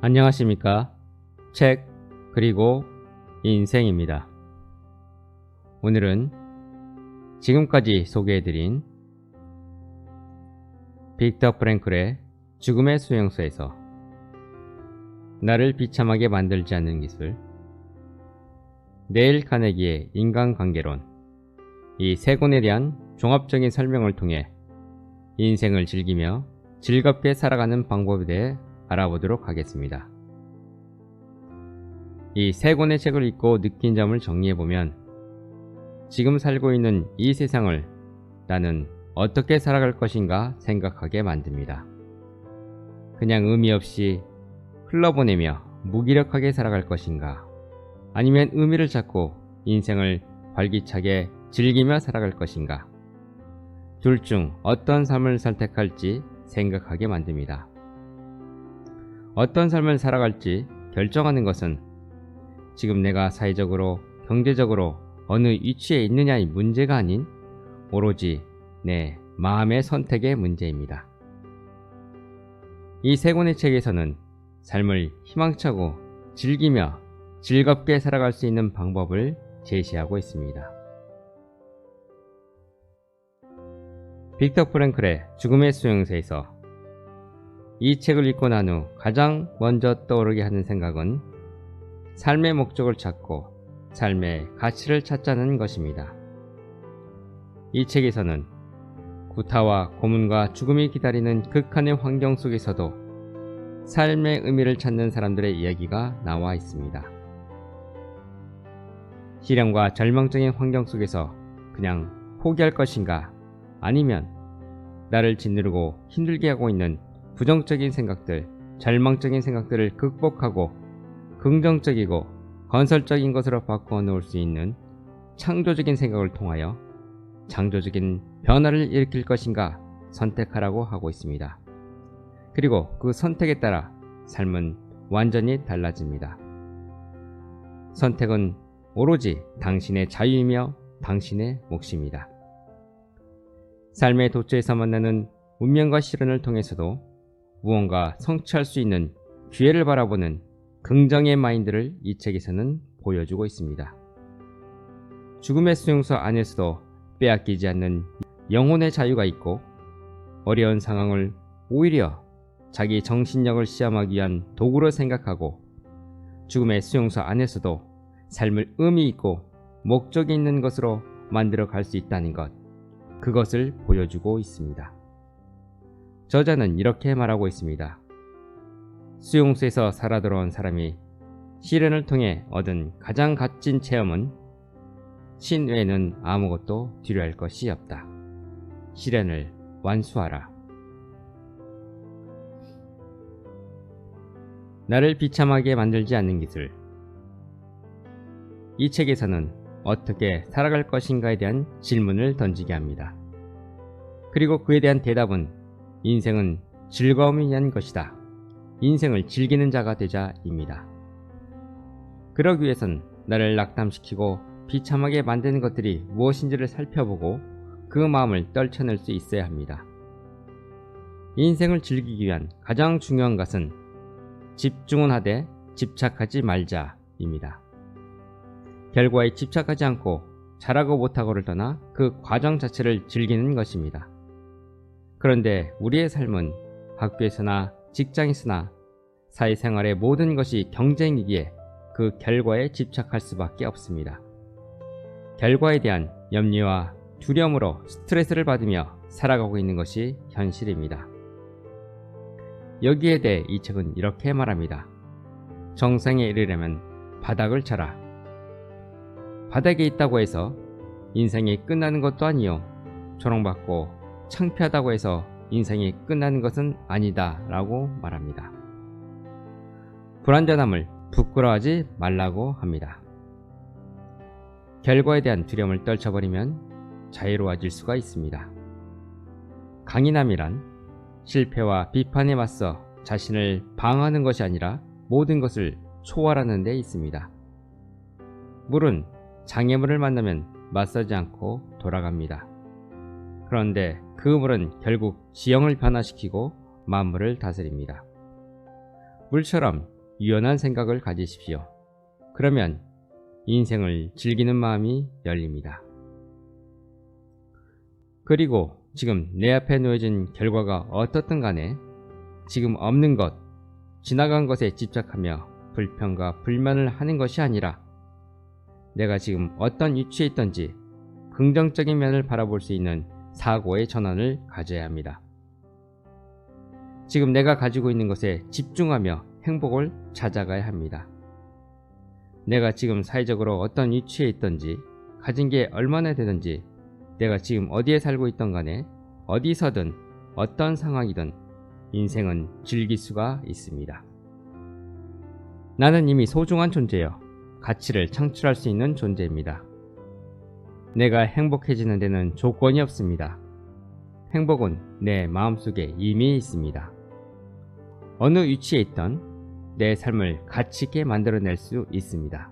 안녕하십니까. 책, 그리고 인생입니다. 오늘은 지금까지 소개해드린 빅터 프랭클의 죽음의 수용소에서 나를 비참하게 만들지 않는 기술, 네일 카네기의 인간관계론, 이 세 권에 대한 종합적인 설명을 통해 인생을 즐기며 즐겁게 살아가는 방법에 대해 알아보도록 하겠습니다. 이 세 권의 책을 읽고 느낀 점을 정리해보면 지금 살고 있는 이 세상을 나는 어떻게 살아갈 것인가 생각하게 만듭니다. 그냥 의미 없이 흘러보내며 무기력하게 살아갈 것인가 아니면 의미를 찾고 인생을 활기차게 즐기며 살아갈 것인가 둘 중 어떤 삶을 선택할지 생각하게 만듭니다. 어떤 삶을 살아갈지 결정하는 것은 지금 내가 사회적으로, 경제적으로 어느 위치에 있느냐의 문제가 아닌 오로지 내 마음의 선택의 문제입니다. 이 세 권의 책에서는 삶을 희망차고 즐기며 즐겁게 살아갈 수 있는 방법을 제시하고 있습니다. 빅터 프랭클의 죽음의 수용소에서 이 책을 읽고 난 후 가장 먼저 떠오르게 하는 생각은 삶의 목적을 찾고 삶의 가치를 찾자는 것입니다. 이 책에서는 구타와 고문과 죽음이 기다리는 극한의 환경 속에서도 삶의 의미를 찾는 사람들의 이야기가 나와 있습니다. 시련과 절망적인 환경 속에서 그냥 포기할 것인가 아니면 나를 짓누르고 힘들게 하고 있는 부정적인 생각들, 절망적인 생각들을 극복하고 긍정적이고 건설적인 것으로 바꾸어 놓을 수 있는 창조적인 생각을 통하여 창조적인 변화를 일으킬 것인가 선택하라고 하고 있습니다. 그리고 그 선택에 따라 삶은 완전히 달라집니다. 선택은 오로지 당신의 자유이며 당신의 몫입니다. 삶의 도처에서 만나는 운명과 시련을 통해서도 무언가 성취할 수 있는 기회를 바라보는 긍정의 마인드를 이 책에서는 보여주고 있습니다. 죽음의 수용소 안에서도 빼앗기지 않는 영혼의 자유가 있고 어려운 상황을 오히려 자기 정신력을 시험하기 위한 도구로 생각하고 죽음의 수용소 안에서도 삶을 의미 있고 목적이 있는 것으로 만들어 갈 수 있다는 것, 그것을 보여주고 있습니다. 저자는 이렇게 말하고 있습니다. 수용소에서 살아 돌아온 사람이 시련을 통해 얻은 가장 값진 체험은 신 외에는 아무것도 뒤로할 것이 없다. 시련을 완수하라. 나를 비참하게 만들지 않는 기술. 이 책에서는 어떻게 살아갈 것인가에 대한 질문을 던지게 합니다. 그리고 그에 대한 대답은 인생은 즐거움이 위한 것이다. 인생을 즐기는 자가 되자입니다. 그러기 위해선 나를 낙담시키고 비참하게 만드는 것들이 무엇인지를 살펴보고 그 마음을 떨쳐낼 수 있어야 합니다. 인생을 즐기기 위한 가장 중요한 것은 집중은 하되 집착하지 말자입니다. 결과에 집착하지 않고 잘하고 못하고를 떠나 그 과정 자체를 즐기는 것입니다. 그런데 우리의 삶은 학교에서나 직장에서나 사회생활의 모든 것이 경쟁이기에 그 결과에 집착할 수밖에 없습니다. 결과에 대한 염려와 두려움으로 스트레스를 받으며 살아가고 있는 것이 현실입니다. 여기에 대해 이 책은 이렇게 말합니다. 정상에 이르려면 바닥을 쳐라. 바닥에 있다고 해서 인생이 끝나는 것도 아니요. 조롱받고 창피하다고 해서 인생이 끝나는 것은 아니다 라고 말합니다. 불완전함을 부끄러워하지 말라고 합니다. 결과에 대한 두려움을 떨쳐버리면 자유로워질 수가 있습니다. 강인함이란 실패와 비판에 맞서 자신을 방어하는 것이 아니라 모든 것을 초월하는 데 있습니다. 물은 장애물을 만나면 맞서지 않고 돌아갑니다. 그런데 그 물은 결국 지형을 변화시키고 만물을 다스립니다. 물처럼 유연한 생각을 가지십시오. 그러면 인생을 즐기는 마음이 열립니다. 그리고 지금 내 앞에 놓여진 결과가 어떻든 간에 지금 없는 것, 지나간 것에 집착하며 불평과 불만을 하는 것이 아니라 내가 지금 어떤 위치에 있던지 긍정적인 면을 바라볼 수 있는 사고의 전환을 가져야 합니다. 지금 내가 가지고 있는 것에 집중하며 행복을 찾아가야 합니다. 내가 지금 사회적으로 어떤 위치에 있던지 가진 게 얼마나 되든지 내가 지금 어디에 살고 있던 간에 어디서든 어떤 상황이든 인생은 즐길 수가 있습니다. 나는 이미 소중한 존재여 가치를 창출할 수 있는 존재입니다. 내가 행복해지는 데는 조건이 없습니다. 행복은 내 마음속에 이미 있습니다. 어느 위치에 있던 내 삶을 가치 있게 만들어낼 수 있습니다.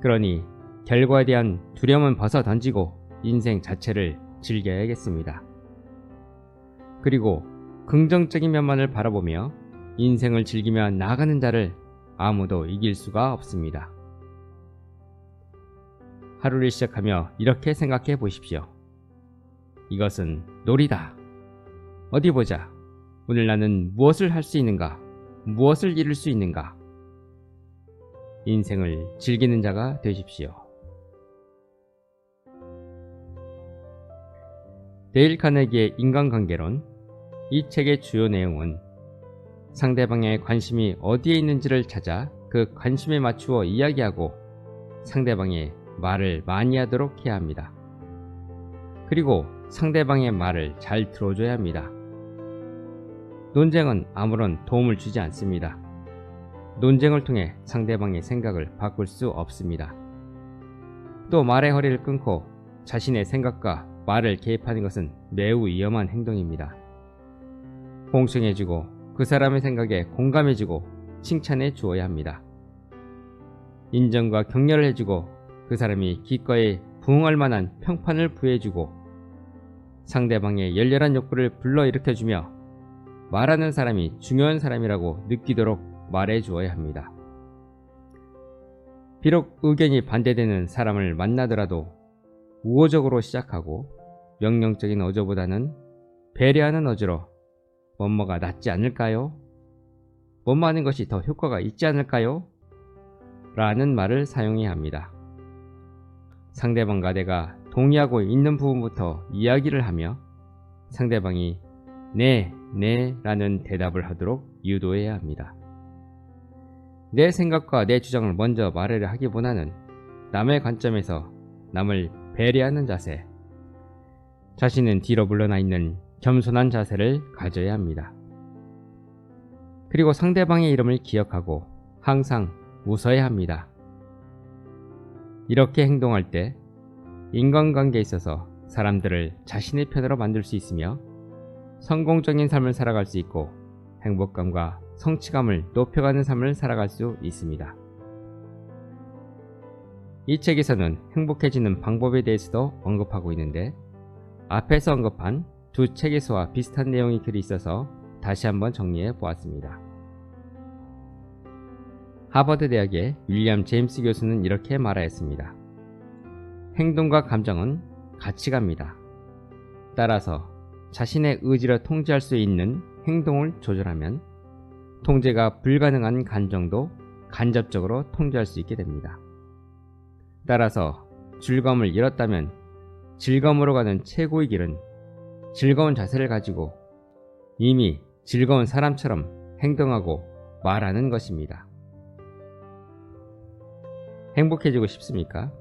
그러니 결과에 대한 두려움은 벗어 던지고 인생 자체를 즐겨야겠습니다. 그리고 긍정적인 면만을 바라보며 인생을 즐기며 나가는 자를 아무도 이길 수가 없습니다. 하루를 시작하며 이렇게 생각해 보십시오. 이것은 놀이다. 어디 보자. 오늘 나는 무엇을 할 수 있는가? 무엇을 이룰 수 있는가? 인생을 즐기는 자가 되십시오. 데일 카네기의 인간관계론 이 책의 주요 내용은 상대방의 관심이 어디에 있는지를 찾아 그 관심에 맞추어 이야기하고 상대방의 말을 많이 하도록 해야 합니다. 그리고 상대방의 말을 잘 들어줘야 합니다. 논쟁은 아무런 도움을 주지 않습니다. 논쟁을 통해 상대방의 생각을 바꿀 수 없습니다. 또 말의 허리를 끊고 자신의 생각과 말을 개입하는 것은 매우 위험한 행동입니다. 공평해지고 그 사람의 생각에 공감해주고 칭찬해 주어야 합니다. 인정과 격려를 해주고 그 사람이 기꺼이 부응할 만한 평판을 부여해주고 상대방의 열렬한 욕구를 불러일으켜주며 말하는 사람이 중요한 사람이라고 느끼도록 말해 주어야 합니다. 비록 의견이 반대되는 사람을 만나더라도 우호적으로 시작하고 명령적인 어조보다는 배려하는 어조로 뭐뭐가 낫지 않을까요? 뭐뭐 하는 것이 더 효과가 있지 않을까요? 라는 말을 사용해야 합니다. 상대방과 내가 동의하고 있는 부분부터 이야기를 하며 상대방이 네, 네 라는 대답을 하도록 유도해야 합니다. 내 생각과 내 주장을 먼저 말하려 하기보다는 남의 관점에서 남을 배려하는 자세, 자신은 뒤로 물러나 있는 겸손한 자세를 가져야 합니다. 그리고 상대방의 이름을 기억하고 항상 웃어야 합니다. 이렇게 행동할 때 인간관계에 있어서 사람들을 자신의 편으로 만들 수 있으며 성공적인 삶을 살아갈 수 있고 행복감과 성취감을 높여가는 삶을 살아갈 수 있습니다. 이 책에서는 행복해지는 방법에 대해서도 언급하고 있는데 앞에서 언급한 두 책에서와 비슷한 내용이 글이 있어서 다시 한번 정리해 보았습니다. 하버드 대학의 윌리엄 제임스 교수는 이렇게 말하였습니다. 행동과 감정은 같이 갑니다. 따라서 자신의 의지로 통제할 수 있는 행동을 조절하면 통제가 불가능한 감정도 간접적으로 통제할 수 있게 됩니다. 따라서 즐거움을 잃었다면 즐거움으로 가는 최고의 길은 즐거운 자세를 가지고 이미 즐거운 사람처럼 행동하고 말하는 것입니다. 행복해지고 싶습니까?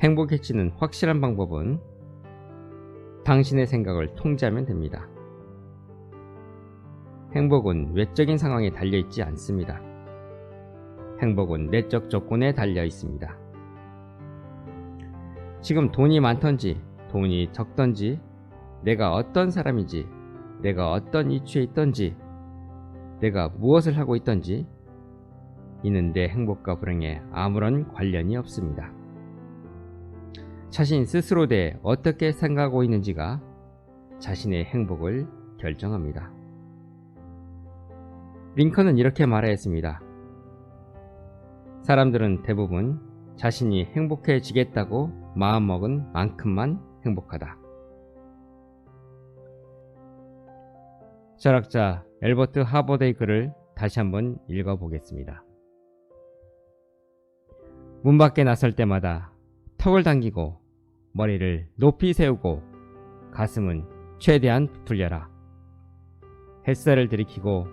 행복해지는 확실한 방법은 당신의 생각을 통제하면 됩니다. 행복은 외적인 상황에 달려 있지 않습니다. 행복은 내적 조건에 달려 있습니다. 지금 돈이 많던지 돈이 적던지 내가 어떤 사람인지 내가 어떤 위치에 있던지 내가 무엇을 하고 있던지 내 행복과 불행에 아무런 관련이 없습니다. 자신 스스로 대해 어떻게 생각하고 있는지가 자신의 행복을 결정합니다. 링컨은 이렇게 말하였습니다. 사람들은 대부분 자신이 행복해지겠다고 마음먹은 만큼만 행복하다. 철학자 엘버트 하버드의 글을 다시 한번 읽어보겠습니다. 문 밖에 나설 때마다 턱을 당기고 머리를 높이 세우고 가슴은 최대한 부풀려라. 햇살을 들이키고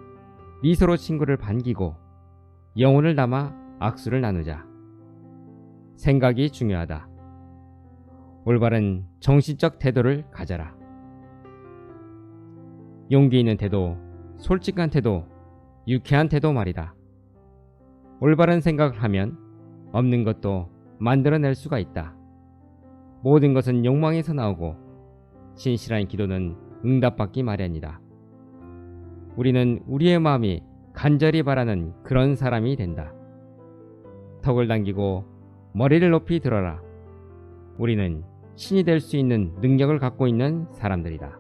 미소로 친구를 반기고 영혼을 담아 악수를 나누자. 생각이 중요하다. 올바른 정신적 태도를 가져라. 용기 있는 태도, 솔직한 태도, 유쾌한 태도 말이다. 올바른 생각을 하면 없는 것도 만들어낼 수가 있다. 모든 것은 욕망에서 나오고 진실한 기도는 응답받기 마련이다. 우리는 우리의 마음이 간절히 바라는 그런 사람이 된다. 턱을 당기고 머리를 높이 들어라. 우리는 신이 될 수 있는 능력을 갖고 있는 사람들이다.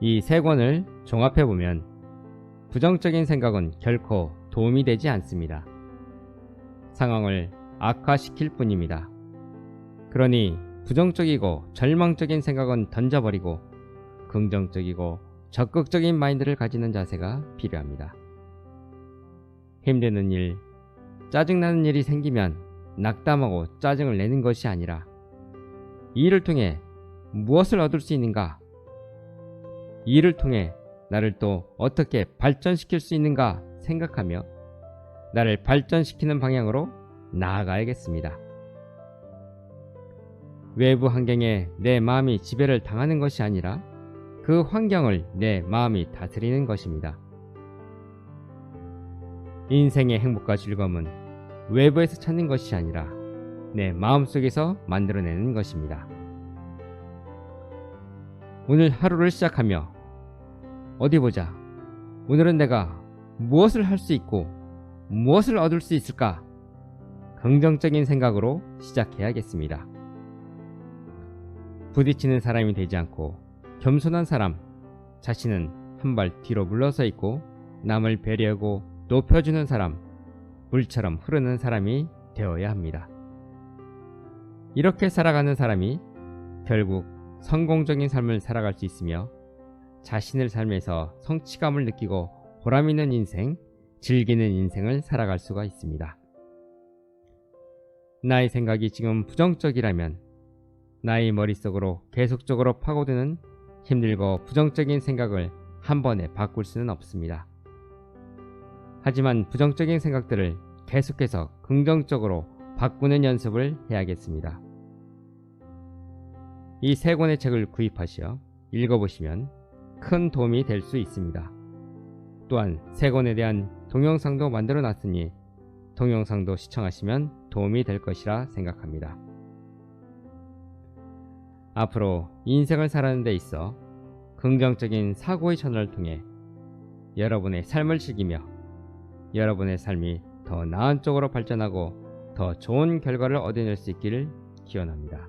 이 세 권을 종합해 보면 부정적인 생각은 결코 도움이 되지 않습니다. 상황을 악화시킬 뿐입니다. 그러니 부정적이고 절망적인 생각은 던져버리고 긍정적이고 적극적인 마인드를 가지는 자세가 필요합니다. 힘드는 일, 짜증나는 일이 생기면 낙담하고 짜증을 내는 것이 아니라 이 일을 통해 무엇을 얻을 수 있는가? 이 일을 통해 나를 또 어떻게 발전시킬 수 있는가 생각하며 나를 발전시키는 방향으로 나아가야겠습니다. 외부 환경에 내 마음이 지배를 당하는 것이 아니라 그 환경을 내 마음이 다스리는 것입니다. 인생의 행복과 즐거움은 외부에서 찾는 것이 아니라 내 마음속에서 만들어내는 것입니다. 오늘 하루를 시작하며 어디 보자. 오늘은 내가 무엇을 할 수 있고 무엇을 얻을 수 있을까? 긍정적인 생각으로 시작해야겠습니다. 부딪히는 사람이 되지 않고 겸손한 사람, 자신은 한 발 뒤로 물러서 있고 남을 배려하고 높여주는 사람, 물처럼 흐르는 사람이 되어야 합니다. 이렇게 살아가는 사람이 결국 성공적인 삶을 살아갈 수 있으며 자신을 삶에서 성취감을 느끼고 보람 있는 인생, 즐기는 인생을 살아갈 수가 있습니다. 나의 생각이 지금 부정적이라면 나의 머릿속으로 계속적으로 파고드는 힘들고 부정적인 생각을 한 번에 바꿀 수는 없습니다. 하지만 부정적인 생각들을 계속해서 긍정적으로 바꾸는 연습을 해야겠습니다. 이 세 권의 책을 구입하시어 읽어보시면 큰 도움이 될 수 있습니다. 또한 세 권에 대한 동영상도 만들어 놨으니 동영상도 시청하시면 도움이 될 것이라 생각합니다. 앞으로 인생을 살아가는 데 있어 긍정적인 사고의 전환을 통해 여러분의 삶을 즐기며 여러분의 삶이 더 나은 쪽으로 발전하고 더 좋은 결과를 얻어낼 수 있기를 기원합니다.